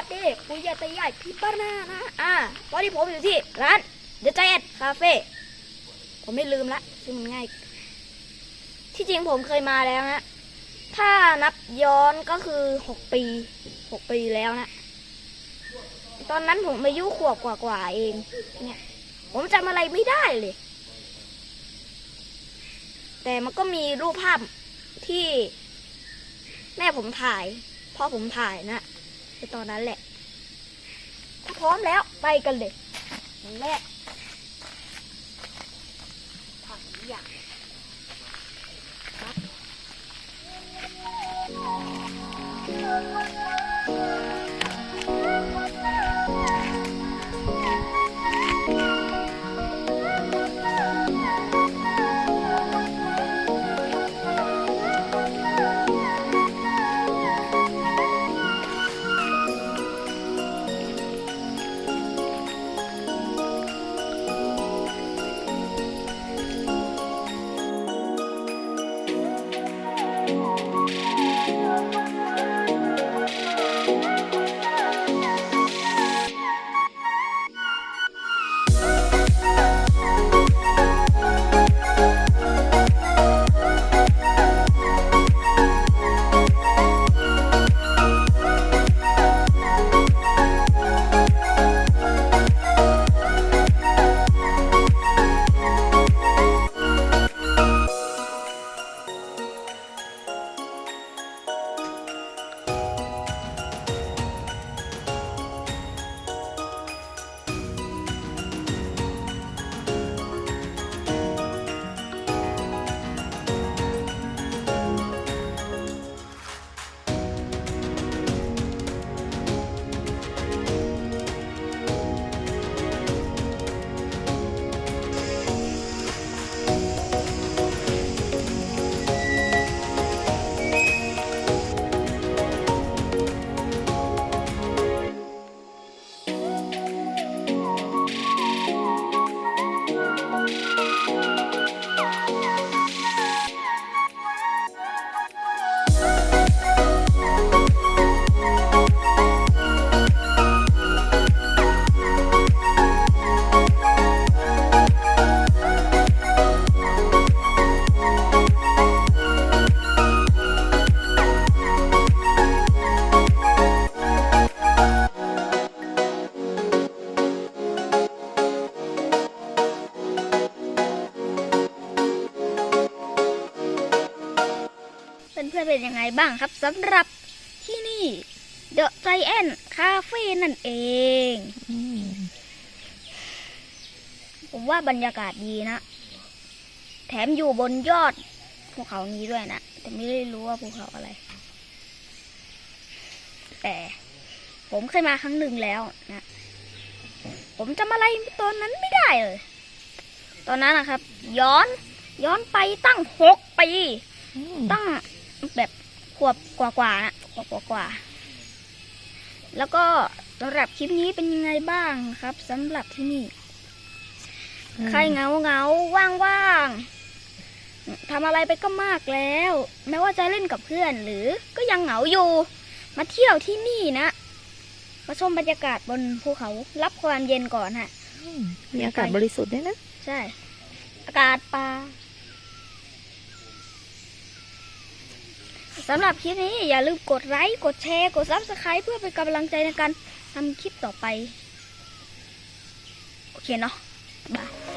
วัสดีคุยตะใหญ่พี่ป้านานะอ่าตอนนี้ผมอยู่ที่ร้าน The Giant Cafe ผมไม่ลืมละชื่อมันง่าย ที่จริงผมเคยมาแล้วนะ ถ้านับย้อนก็คือหกปีหกปีแล้วนะ ตอนนั้นผมอายุขวบกว่าๆเอง เนี่ย ผมจำอะไรไม่ได้เลย แต่มันก็มีรูปภาพที่แม่ผมถ่ายพ่อผมถ่ายนะ ในตอนนั้นแหละ ถ้าพร้อมแล้วไปกันเลยอย่างแรกผักอย่างครับ อนๆเป็นยังไงบ้างครับสำหรับที่นี่ The Giant Cafe นั่นเอง ผมว่าบรรยากาศดีนะ แถมอยู่บนยอดภูเขานี้ด้วยนะ แต่ไม่ได้รู้ว่าภูเขาอะไร แต่ผมเคยมาครั้งหนึ่งแล้วนะ ผมจำอะไรตอนนั้นไม่ได้เลย ตอนนั้นนะครับ ย้อนย้อนไปตั้งหกปีตั้ง แบบขวบกว่าๆนะขวบกว่าๆแล้วก็สำหรับคลิปนี้เป็นยังไงบ้างครับสำหรับที่นี่ ใครเหงาเหงาว่างว่างๆทำอะไรไปก็มากแล้ว แม้ว่าจะเล่นกับเพื่อนหรือก็ยังเหงาอยู่ มาเที่ยวที่นี่นะ มาชมบรรยากาศบนภูเขารับความเย็นก่อนฮะมีอากาศบริสุทธิ์ด้วยนะ ใช่ อากาศป่า สำหรับคลิปนี้อย่าลืมกดไลค์กดแชร์ กดซับสไคร b e เพื่อเป็นกำลังใจในการทำคลิปต่อไป โอเคเนาะบาย